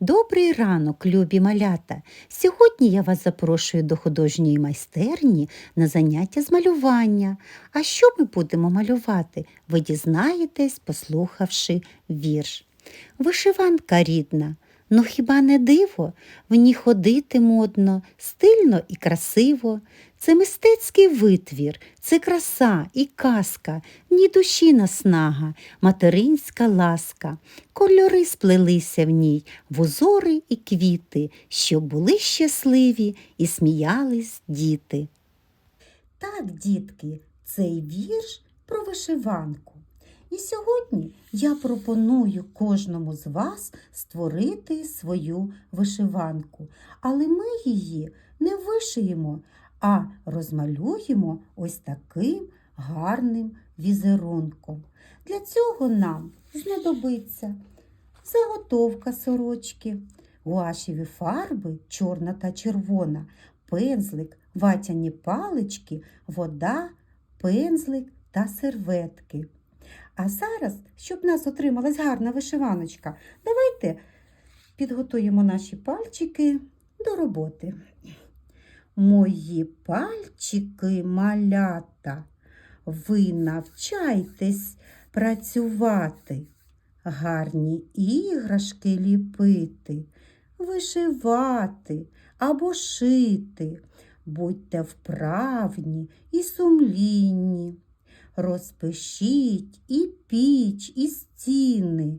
Добрий ранок, любі малята! Сьогодні я вас запрошую до художньої майстерні на заняття з малювання. А що ми будемо малювати? Ви дізнаєтесь, послухавши вірш. Вишиванка рідна. Ну хіба не диво? В ній ходити модно, стильно і красиво. Це мистецький витвір, це краса і казка, ні душі наснага, материнська ласка. Кольори сплелися в ній, в узори і квіти, щоб були щасливі і сміялись діти. Так, дітки, цей вірш про вишиванку. І сьогодні я пропоную кожному з вас створити свою вишиванку, але ми її не вишиємо, а розмалюємо ось таким гарним візерунком. Для цього нам знадобиться заготовка сорочки, гуашеві фарби чорна та червона, пензлик, ватяні палички, вода, пензлик та серветки. А зараз, щоб в нас отрималась гарна вишиваночка, давайте підготуємо наші пальчики до роботи. Мої пальчики малята, ви навчайтесь працювати, гарні іграшки ліпити, вишивати або шити. Будьте вправні і сумлінні. Розпишіть і піч, і стіни.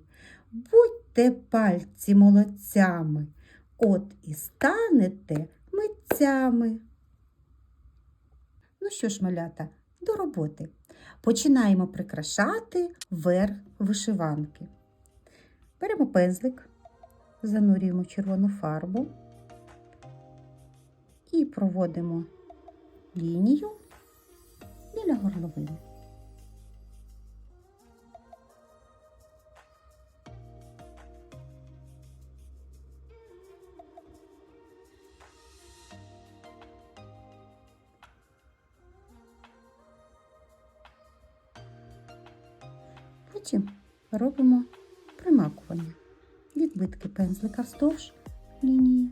Будьте пальці молодцями, от і станете митцями. Ну що ж, малята, до роботи. Починаємо прикрашати верх вишиванки. Беремо пензлик, занурюємо червону фарбу і проводимо лінію біля горловини. Потім робимо примакування. Відбитки пензлика вздовж лінії.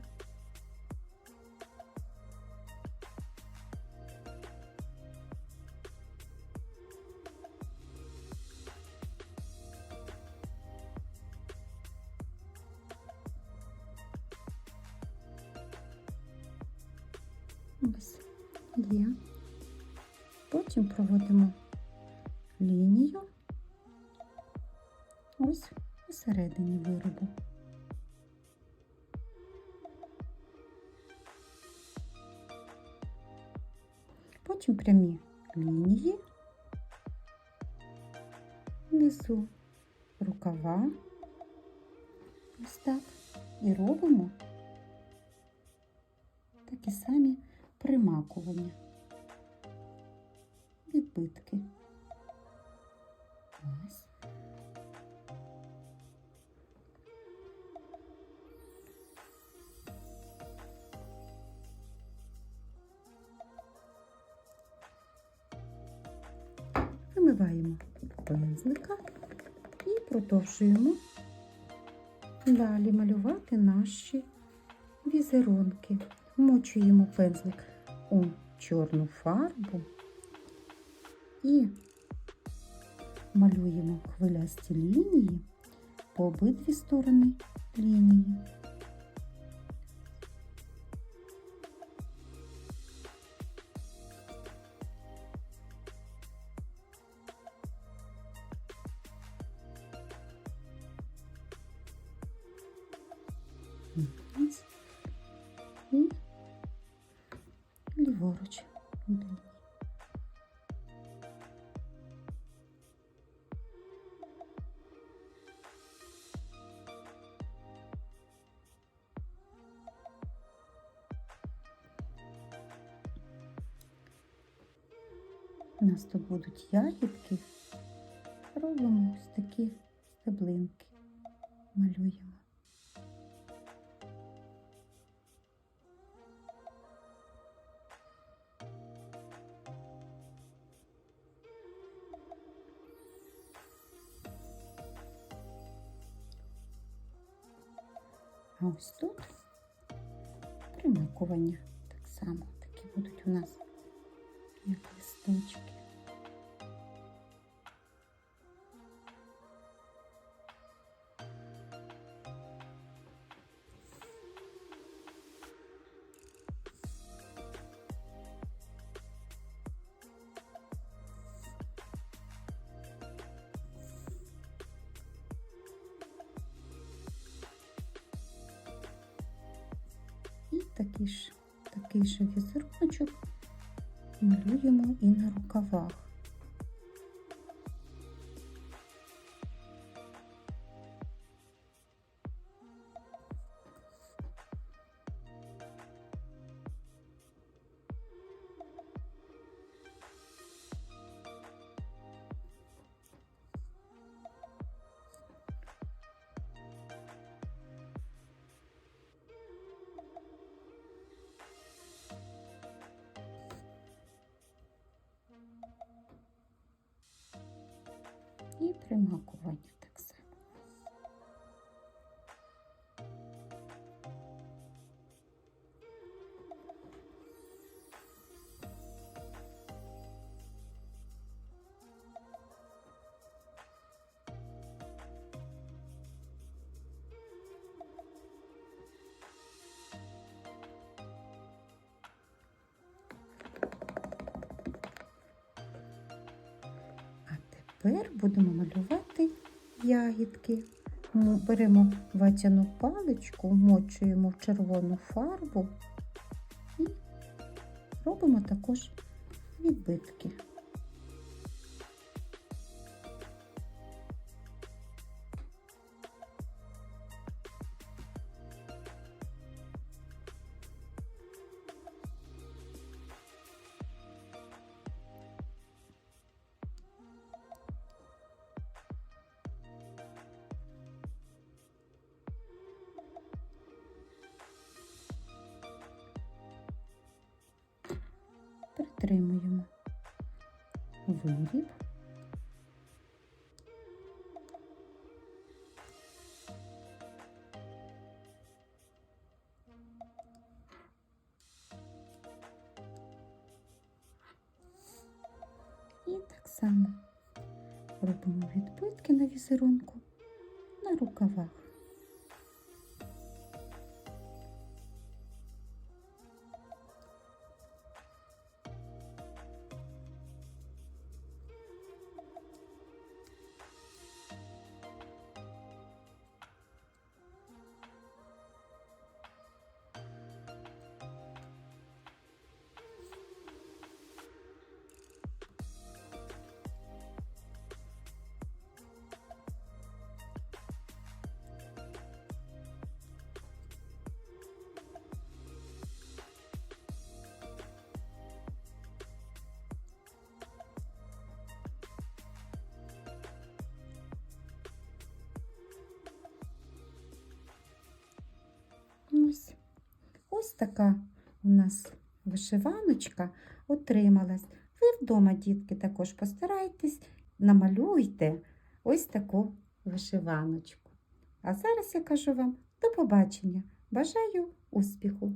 Ось є. Потім проводимо лінію ось посередині виробу. Потім прямі лінії внизу рукава. Ось так. І робимо такі самі примакування, відбитки. Ось. Вимиваємо пензлика і продовжуємо далі малювати наші візерунки. Вмочуємо пензлик у чорну фарбу і малюємо хвилясті лінії по обидві сторони лінії. Ось. І ліворуч від лінії. У нас то будуть ягідки. Робимо ось такі стеблинки, малюємо. Ось тут примакування так само. Такі будуть у нас як листочки. Такий ж, такий же візеруночок малюємо і на рукавах. І примакування тепер будемо малювати ягідки. Ми беремо ватяну паличку, вмочуємо в червону фарбу і робимо також відбитки. Притримуємо виріб. І так само робимо відбитки на візерунку на рукавах. Ось така у нас вишиваночка отрималась. Ви вдома, дітки, також постарайтесь, намалюйте ось таку вишиваночку. А зараз я кажу вам до побачення. Бажаю успіху!